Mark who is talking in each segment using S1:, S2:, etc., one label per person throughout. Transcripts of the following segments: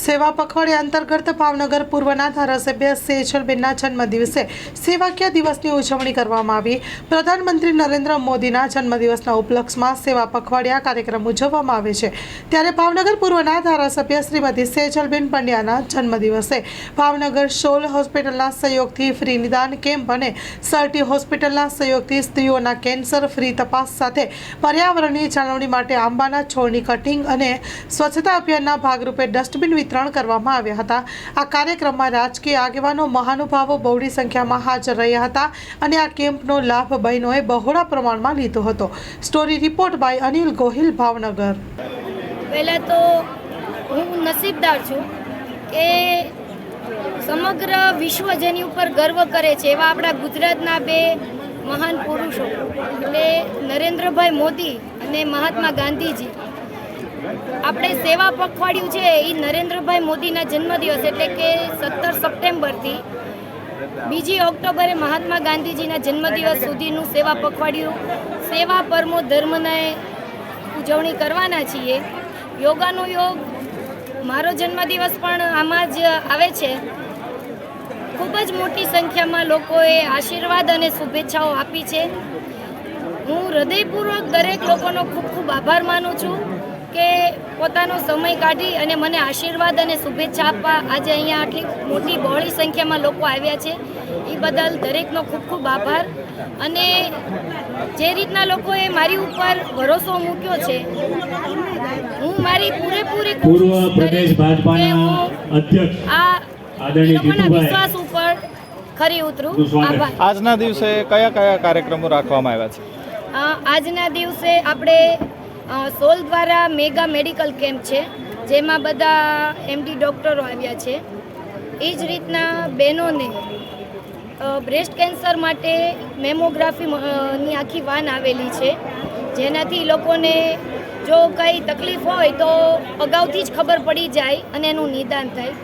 S1: સેવા પખવાડિયા અંતર્ગત ભાવનગર પૂર્વના ધારાસભ્ય સેજલબેનના જન્મદિવસે સેવાકીય દિવસની ઉજવણી કરવામાં આવી. પ્રધાનમંત્રી નરેન્દ્ર મોદીના જન્મદિવસના ઉપલક્ષમાં સેવા પખવાડિયા કાર્યક્રમ ઉજવવામાં આવે છે. ત્યારે ભાવનગર પૂર્વના ધારાસભ્ય શ્રીમતી સેજલબેન પંડ્યાના જન્મદિવસે ભાવનગર શોલ હોસ્પિટલના સહયોગથી ફ્રી નિદાન કેમ્પ અને સર્ટી હોસ્પિટલના સહયોગથી સ્ત્રીઓના કેન્સર ફ્રી તપાસ સાથે પર્યાવરણની જાળવણી માટે આંબાના છોડની કટિંગ અને સ્વચ્છતા અભિયાનના ભાગરૂપે ડસ્ટબિન વિતરણ કરવામાં આવ્યા હતા. આ કાર્યક્રમમાં રાજકીય આગેવાનો મહાનુભાવો બહોળી સંખ્યામાં હાજર રહ્યા હતા અને આ કેમ્પનો લાભ બહેનોએ બહોળા પ્રમાણમાં લીધો હતો. Story report by Anil Gohil, Bhavnagar.
S2: પહેલાં તો હું નસીબદાર છું કે સમગ્ર વિશ્વ જેની ઉપર ગર્વ કરે છે એવા આપણા ગુજરાતના બે મહાન પુરુષો એટલે નરેન્દ્રભાઈ મોદી અને મહાત્મા ગાંધીજી. આપણે સેવા પખવાડિયું છે એ નરેન્દ્રભાઈ મોદીના જન્મદિવસ એટલે કે સત્તર સપ્ટેમ્બરથી બીજી ઓક્ટોબરે મહાત્મા ગાંધીજીના જન્મદિવસ સુધીનું સેવા પખવાડિયું. સેવા પરમો ધર્મને ઉજવણી કરવાના છીએ. યોગાનો યોગ મારો જન્મદિવસ પણ આમાં જ આવે છે. ખૂબ જ મોટી સંખ્યામાં લોકોએ આશીર્વાદ અને શુભેચ્છાઓ આપી છે. હું હૃદયપૂર્વક દરેક લોકોનો ખૂબ ખૂબ આભાર માનું છું. કે પોતાનો સમય કાઢી અને મને આશીર્વાદ અને શુભેચ્છા આપવા આજે અહીંયા આટલી મોટી બહોળી સંખ્યામાં લોકો આવ્યા છે. એ બદલ દરેકનો ખૂબ ખૂબ આભાર. અને જે રીતના લોકોએ મારી ઉપર ભરોસો મૂક્યો છે હું મારી પૂરેપૂરી
S3: પૂર્વ પ્રદેશ ભાજપાના
S2: હું
S3: અધ્યક્ષ
S2: આ
S3: આદરણીય જીતુભાઈ.
S2: વિશ્વાસ ઉપર ખરી ઉતરું. આભાર.
S4: આજના દિવસે કયા કયા કાર્યક્રમો રાખવામાં આવ્યા છે?
S2: આજના દિવસે આપણે સોલ દ્વારા મેગા મેડિકલ કેમ્પ છે, જેમાં બધા એમડી ડૉક્ટરો આવ્યા છે. એ જ રીતના બહેનોને બ્રેસ્ટ કેન્સર માટે મેમોગ્રાફીની આખી વાન આવેલી છે. જેનાથી લોકોને જો કંઈ તકલીફ હોય તો અગાઉથી જ ખબર પડી જાય અને એનું નિદાન થાય.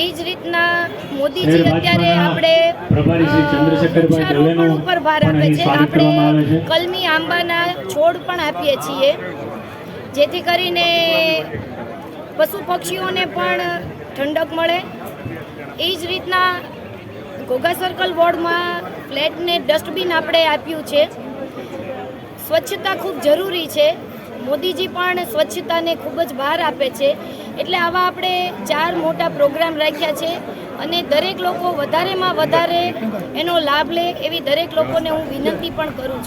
S2: એ જ રીતના મોદીજી અત્યારે આપણે ઉપર ભાર આપે છે. આપણે કલમી આંબાના છોડ પણ આપીએ છીએ. જેથી કરીને પશુ પક્ષીઓને પણ ઠંડક મળે. એ જ રીતના ઘોઘા સર્કલ વોર્ડમાં ફ્લેટને ડસ્ટબિન આપણે આપ્યું છે. સ્વચ્છતા ખૂબ જરૂરી છે. મોદીજી પણ સ્વચ્છતાને ખૂબ જ ભાર આપે છે. એટલે આવા આપણે ચાર મોટા પ્રોગ્રામ રાખ્યા છે અને દરેક લોકો વધારેમાં વધારે એનો લાભ લે એવી દરેક લોકોને હું વિનંતી પણ કરું છું.